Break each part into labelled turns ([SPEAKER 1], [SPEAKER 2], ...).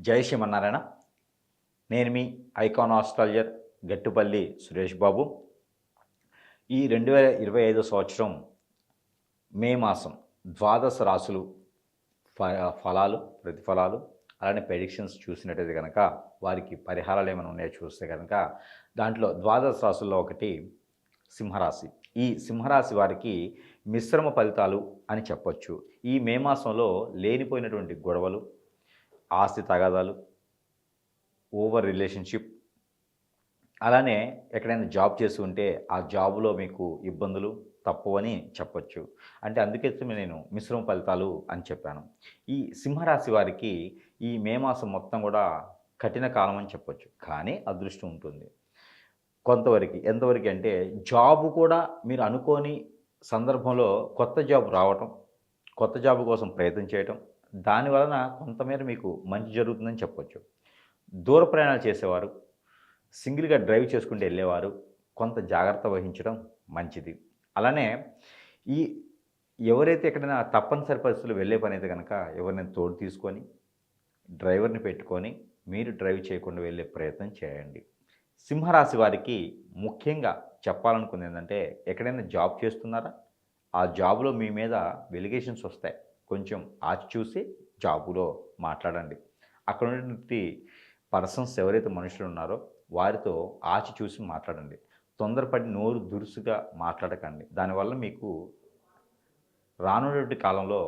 [SPEAKER 1] జై శ్రీమన్నారాయణ. నేను మీ ఐకాన్ ఆస్ట్రాలజర్ గట్టుపల్లి సురేష్ బాబు. ఈ రెండు వేల ఇరవై ఐదో సంవత్సరం మే మాసం ద్వాదశ రాసులు ఫ- ఫలాలు ప్రతిఫలాలు అలానే ప్రెడిక్షన్స్ చూసినట్టయితే కనుక వారికి పరిహారాలు ఏమైనా ఉన్నాయో చూస్తే కనుక దాంట్లో ద్వాదశ రాసుల్లో ఒకటి సింహరాశి. ఈ సింహరాశి వారికి మిశ్రమ ఫలితాలు అని చెప్పొచ్చు. ఈ మే మాసంలో లేనిపోయినటువంటి గొడవలు ఆస్తి తగాదాలు ఓవర్ రిలేషన్షిప్. అలానే ఎక్కడైనా జాబ్ చేసి ఉంటే ఆ జాబ్లో మీకు ఇబ్బందులు తప్పవని చెప్పొచ్చు. అంటే అందుకే నేను మిశ్రమ ఫలితాలు అని చెప్పాను. ఈ సింహరాశి వారికి ఈ మే మాసం మొత్తం కూడా కఠిన కాలం అని చెప్పొచ్చు. కానీ అదృష్టం ఉంటుంది. కొంతవరకు ఎంతవరకు అంటే జాబ్ కూడా మీరు అనుకోని సందర్భంలో కొత్త జాబ్ రావటం కొత్త జాబ్ కోసం ప్రయత్నం చేయటం దాని వలన కొంతమేర మీకు మంచి జరుగుతుందని చెప్పొచ్చు. దూర ప్రయాణాలు చేసేవారు సింగిల్గా డ్రైవ్ చేసుకుంటూ వెళ్ళేవారు కొంత జాగ్రత్త వహించడం మంచిది. అలానే ఈ ఎవరైతే ఎక్కడైనా తప్పనిసరి పరిస్థితులు వెళ్ళే పని అయితే కనుక ఎవరినైనా తోడు తీసుకొని డ్రైవర్ని పెట్టుకొని మీరు డ్రైవ్ చేయకుండా వెళ్ళే ప్రయత్నం చేయండి. సింహరాశి వారికి ముఖ్యంగా చెప్పాలనుకుంది ఏంటంటే ఎక్కడైనా జాబ్ చేస్తున్నారా? ఆ జాబ్లో మీ మీద వెలిగేషన్స్ వస్తాయి. కొంచెం ఆచి చూసి జాబులో మాట్లాడండి. అక్కడ ఉన్నటువంటి పర్సన్స్ ఎవరైతే మనుషులు ఉన్నారో వారితో ఆచి చూసి మాట్లాడండి. తొందరపడి నోరు దురుసుగా మాట్లాడకండి. దానివల్ల మీకు రానున్నటువంటి కాలంలో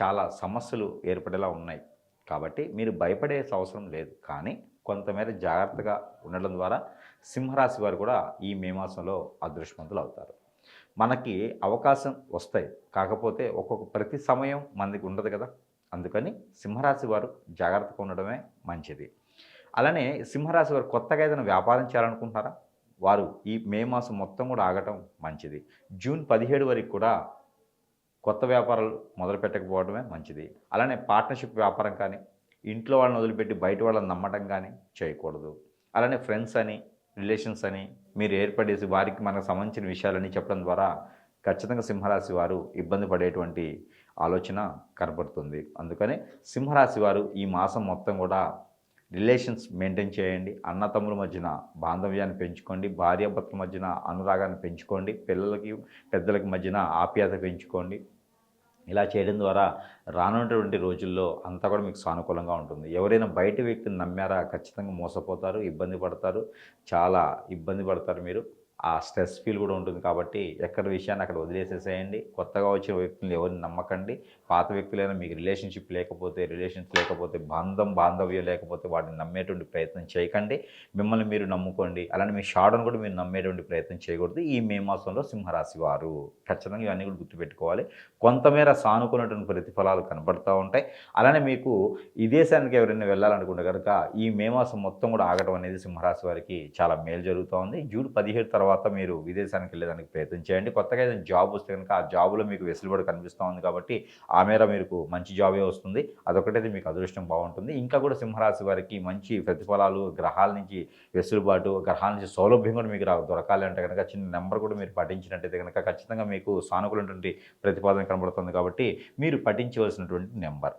[SPEAKER 1] చాలా సమస్యలు ఏర్పడేలా ఉన్నాయి. కాబట్టి మీరు భయపడే అవసరం లేదు. కానీ కొంతమేర జాగ్రత్తగా ఉండడం ద్వారా సింహరాశి వారు కూడా ఈ మే మాసంలో అదృష్టవంతులు అవుతారు. మనకి అవకాశం వస్తాయి. కాకపోతే ఒక్కొక్క ప్రతి సమయం మనకి ఉండదు కదా. అందుకని సింహరాశి వారు జాగ్రత్తగా ఉండడమే మంచిది. అలానే సింహరాశి వారు కొత్తగా ఏదైనా వ్యాపారం చేయాలనుకుంటున్నారా? వారు ఈ మే మాసం మొత్తం కూడా ఆగటం మంచిది. జూన్ పదిహేడు వరకు కూడా కొత్త వ్యాపారాలు మొదలుపెట్టకపోవడమే మంచిది. అలానే పార్ట్నర్షిప్ వ్యాపారం కానీ ఇంట్లో వాళ్ళని వదిలిపెట్టి బయట వాళ్ళని నమ్మటం కానీ చేయకూడదు. అలానే ఫ్రెండ్స్ అని రిలేషన్స్ అని మీరు ఏర్పడేసి వారికి మనకు సంబంధించిన విషయాలని చెప్పడం ద్వారా ఖచ్చితంగా సింహరాశి వారు ఇబ్బంది పడేటువంటి ఆలోచన కనపడుతుంది. అందుకని సింహరాశి వారు ఈ మాసం మొత్తం కూడా రిలేషన్స్ మెయింటైన్ చేయండి. అన్నతమ్ముల మధ్యన బాంధవ్యాన్ని పెంచుకోండి. భార్యాభర్తల మధ్యన అనురాగాన్ని పెంచుకోండి. పిల్లలకి పెద్దలకి మధ్యన ఆప్యాయత పెంచుకోండి. ఇలా చేయడం ద్వారా రానున్నటువంటి రోజుల్లో అంతా కూడా మీకు సానుకూలంగా ఉంటుంది. ఎవరైనా బయట వ్యక్తిని నమ్మారా? ఖచ్చితంగా మోసపోతారు ఇబ్బంది పడతారు చాలా ఇబ్బంది పడతారు మీరు. ఆ స్ట్రెస్ ఫీల్ కూడా ఉంటుంది కాబట్టి ఎక్కడ విషయాన్ని అక్కడ వదిలేసేసేయండి. కొత్తగా వచ్చిన వ్యక్తులను ఎవరిని నమ్మకండి. పాత వ్యక్తులైనా మీకు రిలేషన్షిప్ లేకపోతే రిలేషన్స్ లేకపోతే బంధం బాంధవ్యం లేకపోతే వాటిని నమ్మేటువంటి ప్రయత్నం చేయకండి. మిమ్మల్ని మీరు నమ్ముకోండి. అలానే మీ షాడను కూడా మీరు నమ్మేటువంటి ప్రయత్నం చేయకూడదు. ఈ మే మాసంలో సింహరాశి వారు ఖచ్చితంగా ఇవన్నీ కూడా గుర్తుపెట్టుకోవాలి. కొంతమేర సానుకున్నటువంటి ప్రతిఫలాలు కనబడుతూ ఉంటాయి. అలానే మీకు ఈ దేశానికి ఎవరైనా వెళ్ళాలనుకుంటే కనుక ఈ మే మాసం మొత్తం కూడా ఆగటం అనేది సింహరాశి వారికి చాలా మేలు జరుగుతూ ఉంది. జూన్ పదిహేడు తర్వాత మీరు విదేశానికి వెళ్ళేదానికి ప్రయత్నం చేయండి. కొత్తగా ఏదైనా జాబ్ వస్తే కనుక ఆ జాబ్లో మీకు వెసులుబాటు కనిపిస్తూ ఉంది కాబట్టి ఆ మేర మీకు మంచి జాబే వస్తుంది. అదొకటైతే మీకు అదృష్టం బాగుంటుంది. ఇంకా కూడా సింహరాశి వారికి మంచి ప్రతిఫలాలు గ్రహాల నుంచి వెసులుబాటు గ్రహాల నుంచి సౌలభ్యం కూడా మీకు రా- దొరకాలి అంటే కనుక చిన్న నెంబర్ కూడా మీరు పఠించినట్టయితే కనుక ఖచ్చితంగా మీకు సానుకూలటువంటి ప్రతిపాదన కనబడుతుంది కాబట్టి మీరు పఠించవలసినటువంటి నెంబర్.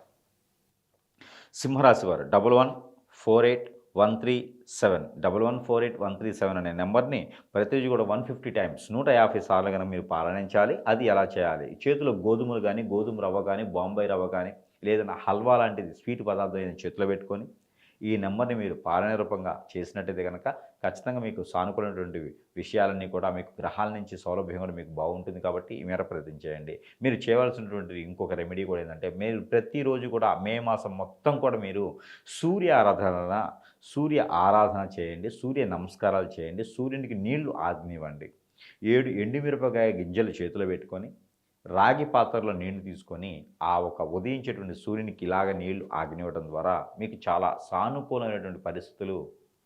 [SPEAKER 1] సింహరాశి వారు double one four eight one three seven double one four eight one three seven అనే నెంబర్ని ప్రతిరోజు కూడా వన్ ఫిఫ్టీ టైమ్స్ నూట యాభై సార్లు కనుక మీరు పాలనించాలి అది ఎలా చేయాలి? చేతిలో గోధుమలు కానీ గోధుమ రవ్వ కానీ బాంబే రవ్వ కానీ లేదన్నా హల్వా లాంటిది స్వీట్ పదార్థం ఏదైనా చేతిలో పెట్టుకొని ఈ నెంబర్ని మీరు పాలన రూపంగా చేసినట్టయితే కనుక ఖచ్చితంగా మీకు సానుకూలమైనటువంటి విషయాలన్నీ కూడా మీకు గ్రహాల నుంచి సౌలభ్యం కూడా మీకు బాగుంటుంది కాబట్టి ఈ మేర ప్రయత్నం చేయండి. మీరు చేయవలసినటువంటి ఇంకొక రెమెడీ కూడా ఏంటంటే మీరు ప్రతిరోజు కూడా మే మాసం మొత్తం కూడా మీరు సూర్య ఆరాధన సూర్య ఆరాధన చేయండి సూర్య నమస్కారాలు చేయండి సూర్యునికి నీళ్ళు ఆగ్నివ్వండి ఏడు ఎండుమిరపకాయ గింజలు చేతిలో పెట్టుకొని రాగి పాత్రలో నీళ్ళు తీసుకొని ఆ ఒక ఉదయించేటువంటి సూర్యునికి ఇలాగ నీళ్ళు ఆగ్నివ్వడం ద్వారా మీకు చాలా సానుకూలమైనటువంటి పరిస్థితులు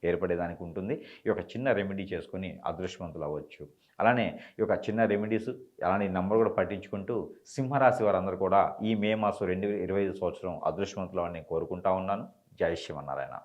[SPEAKER 1] ఏర్పడేదానికి ఉంటుంది. ఈ యొక్క చిన్న రెమెడీ చేసుకొని అదృష్టవంతులు అవ్వచ్చు అలానే ఈ యొక్క చిన్న రెమెడీస్ అలానే నెంబర్ కూడా పట్టించుకుంటూ సింహరాశి వారందరూ కూడా ఈ మే మాసం రెండు వేల ఇరవై ఐదు సంవత్సరం అదృష్టవంతులు అని కోరుకుంటా ఉన్నాను. జై శ్రీమన్నారాయణ.